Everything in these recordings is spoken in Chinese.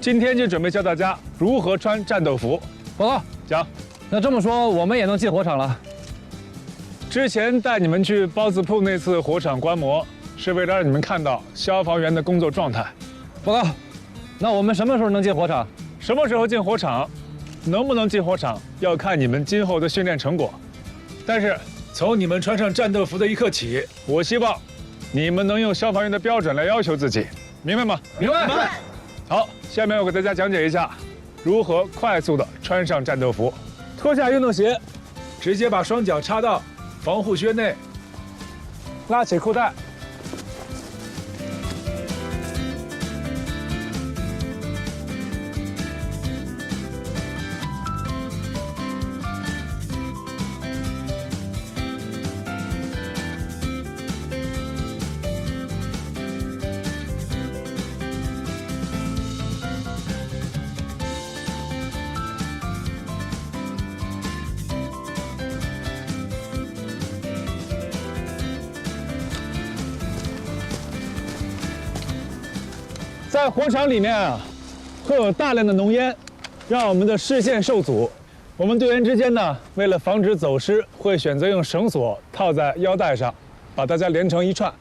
今天就准备教大家如何穿战斗服。报告，讲，那这么说我们也能进火场了？之前带你们去包子铺那次火场观摩，是为了让你们看到消防员的工作状态。报告，那我们什么时候能进火场？什么时候进火场，能不能进火场，要看你们今后的训练成果。但是从你们穿上战斗服的一刻起，我希望你们能用消防员的标准来要求自己，明白吗？明白。好，下面我给大家讲解一下如何快速的穿上战斗服。脱下运动鞋，直接把双脚插到防护靴内，拉起裤带。在火场里面啊，会有大量的浓烟，让我们的视线受阻。我们队员之间呢，为了防止走失，会选择用绳索套在腰带上，把大家连成一串。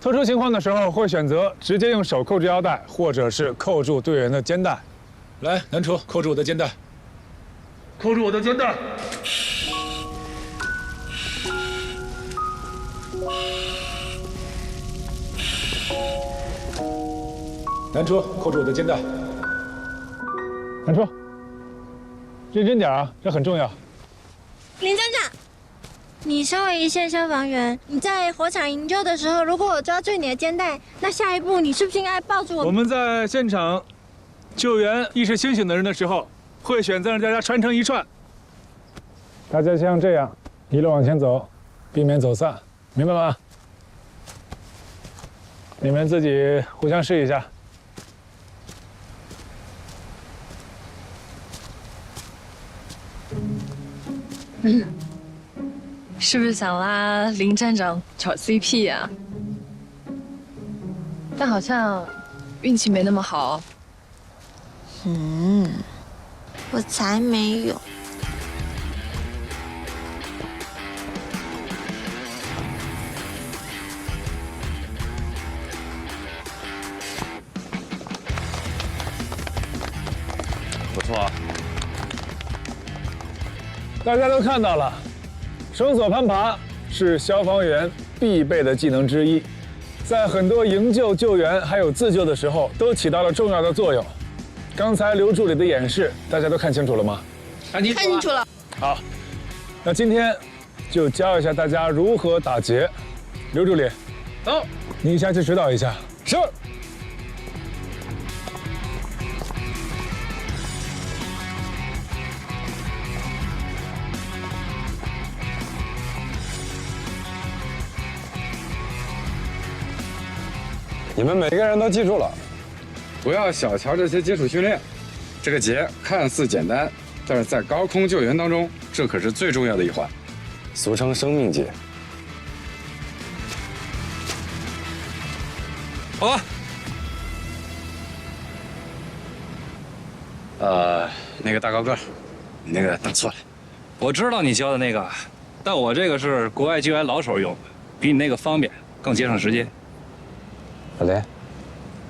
特殊情况的时候，会选择直接用手扣住腰带，或者是扣住队员的肩带。来，南厨，扣住我的肩带，扣住我的肩带。南车，扣住我的肩带。南车，认真点啊，这很重要。林站长，你身为一线消防员，你在火场营救的时候，如果我抓住你的肩带，那下一步你是不是应该抱住我？我们在现场救援意识清醒的人的时候，会选择让大家穿成一串。大家像这样一路往前走，避免走散，明白吗？你们自己互相试一下。是不是想拉林站长炒 CP 呀、但好像运气没那么好。嗯我才没有。不错啊。大家都看到了，绳索攀爬是消防员必备的技能之一，在很多营救、救援还有自救的时候都起到了重要的作用。刚才刘助理的演示，大家都看清楚了吗？看清楚了。好，那今天就教一下大家如何打结。刘助理，走。你下去指导一下。是。你们每个人都记住了，不要小瞧这些基础训练。这个结看似简单，但是在高空救援当中，这可是最重要的一环，俗称生命结。报告。呃，那个大高个，你那个打错了。我知道你教的那个，但我这个是国外救援老手用的，比你那个方便，更节省时间。老林，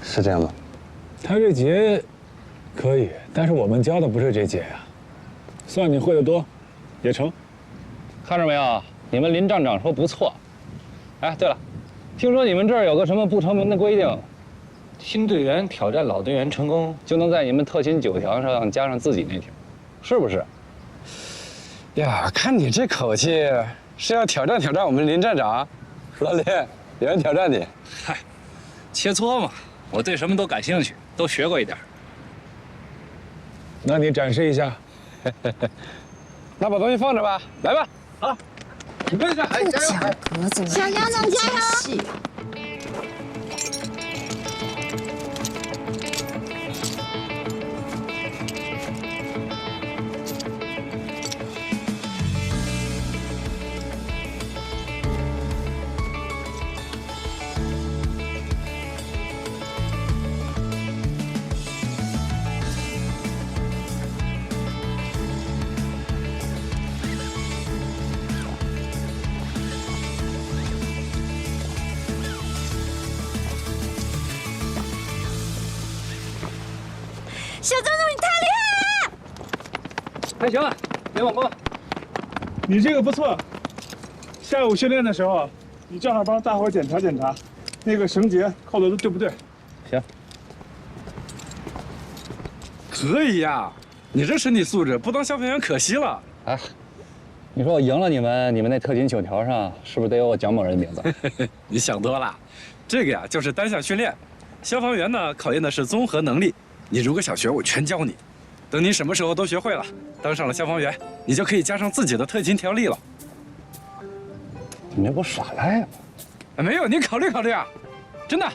是这样吗？他这节可以，但是我们教的不是这节呀。算你会的多，也成。看着没有？你们林站长说不错。哎，对了，听说你们这儿有个什么不成文的规定，新队员挑战老队员成功，就能在你们特勤九条上加上自己那条，是不是？呀，看你这口气，是要挑战挑战我们林站长？老林，有人挑战你？嗨，切磋嘛，我对什么都感兴趣，都学过一点。那你展示一下。那把东西放着吧，来吧。好，准备一下，哎，加油！格子，小杨总加油！小张总，你太厉害了！还行啊，别忘光。你这个不错。下午训练的时候，你正好帮大伙检查检查，那个绳结扣的对不对？行，可以呀，你这身体素质不当消防员可惜了。哎，你说我赢了你们，你们那特勤九条上是不是得有我蒋某人的名字？你想多了，这个呀就是单项训练。消防员呢考验的是综合能力，你如果想学，我全教你。等你什么时候都学会了，当上了消防员，你就可以加上自己的特勤条例了。你这不耍赖吗？哎没有，你考虑考虑啊，真的。